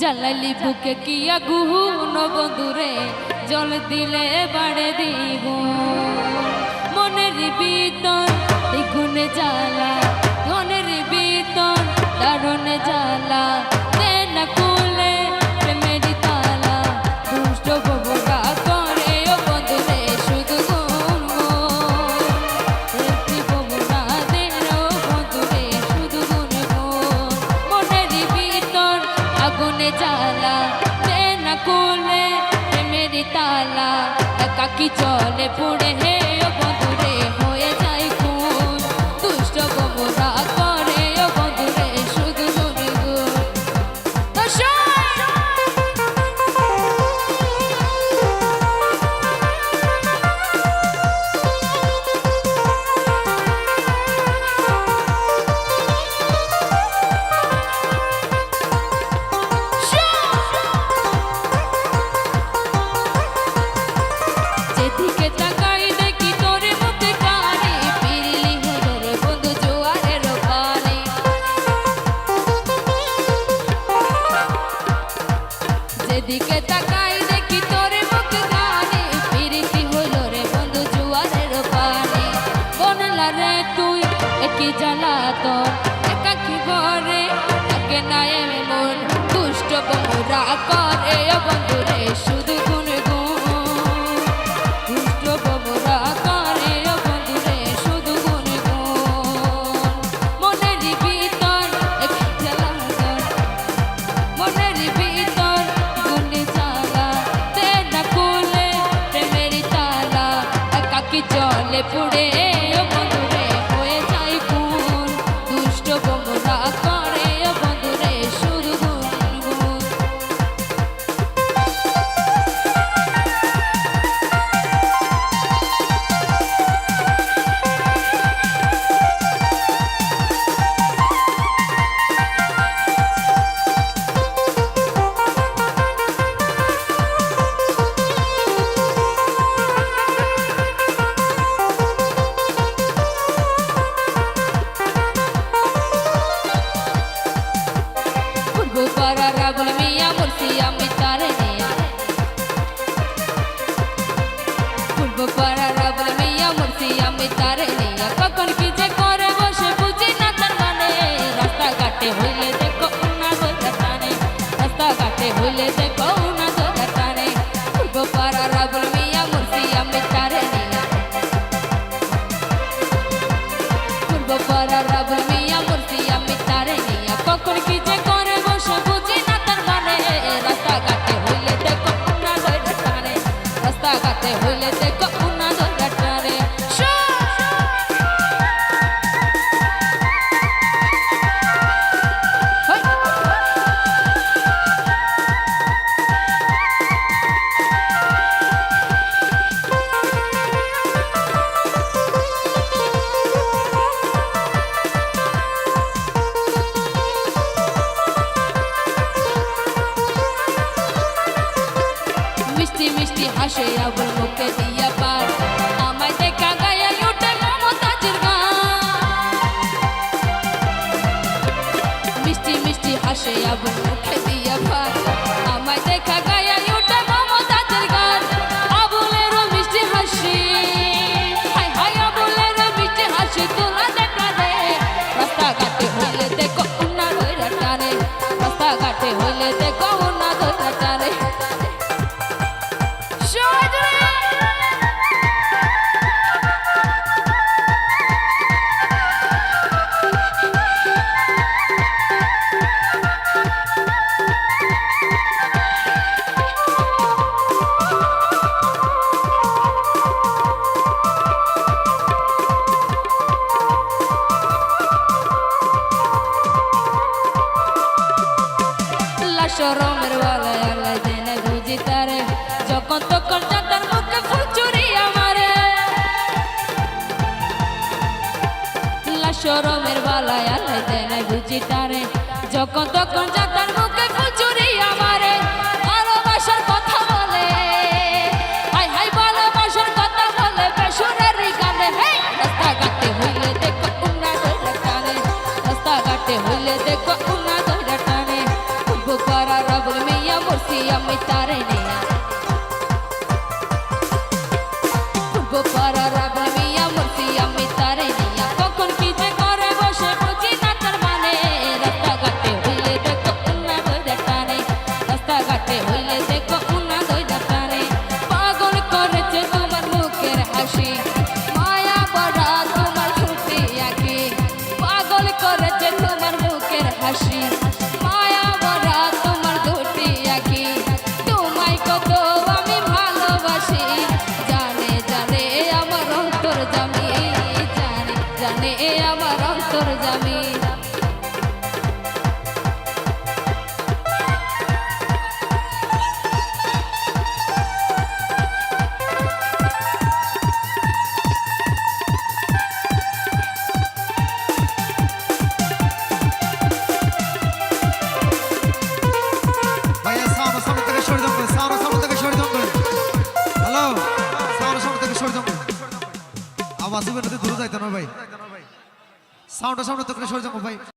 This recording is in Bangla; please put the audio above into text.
জ্বালালি বুকে কি আগুন বন্ধুরে জল দিলে বাড়ে দিব। মনের ভিতর দ্বিগুণে জ্বালা প্রেমের কাকি চলে পড়ে হে একই জ্বালা একাকি ঘরে থাকে না মন। দুষ্ট বন্ধুরা করে বন্ধুরে শুধু গুন গুন দুষ্ট ববরা করে বন্ধুরে শুধু গুন গুন মনের ভিতর এক জ্বালা মনের ভিতর গুনে জ্বালা। তে না কুলে প্রেমের তালা, একাকি জলে পুড়ে আমি তারে নিয়া পূর্ব পাড়া রাগুল মিয়া মুর্শি আমি তারে নিয়া কখন কি যে করে বসে বুঝি না তার মানে রাস্তা ঘাটে হইলে দেখো উনা দোটা টানে রাস্তা ঘাটে হইলে দেখো উনা দোটা টানে পূর্ব পাড়া রাগুল মিয়া মুর্শি আমি তারে নিয়া পূর্ব পাড়া রাগুল মিয়া মুর্শি আমি তারে নিয়া কখন কি হাসে আবুল মুখে দিয়া পার। আমায় দেখা গায়ে ওঠে মমতাজের গান মিষ্টি মিষ্টি হাসে আবুল মুখে দিয়া পার। সরমের বেলায় আল্লাহ জেনে বুঝি তারে যখন তখন চাঁদার মুখে ফুল চুরি আমারে চরমের বেলায় আল্লাহ জেনে বুঝি তারে যখন তখন চাঁদার মুখে জানে জানে আমার অন্তর জানে। ভাই। সাউন্ডের সাউন্ড তো করে সরে যাব ভাই।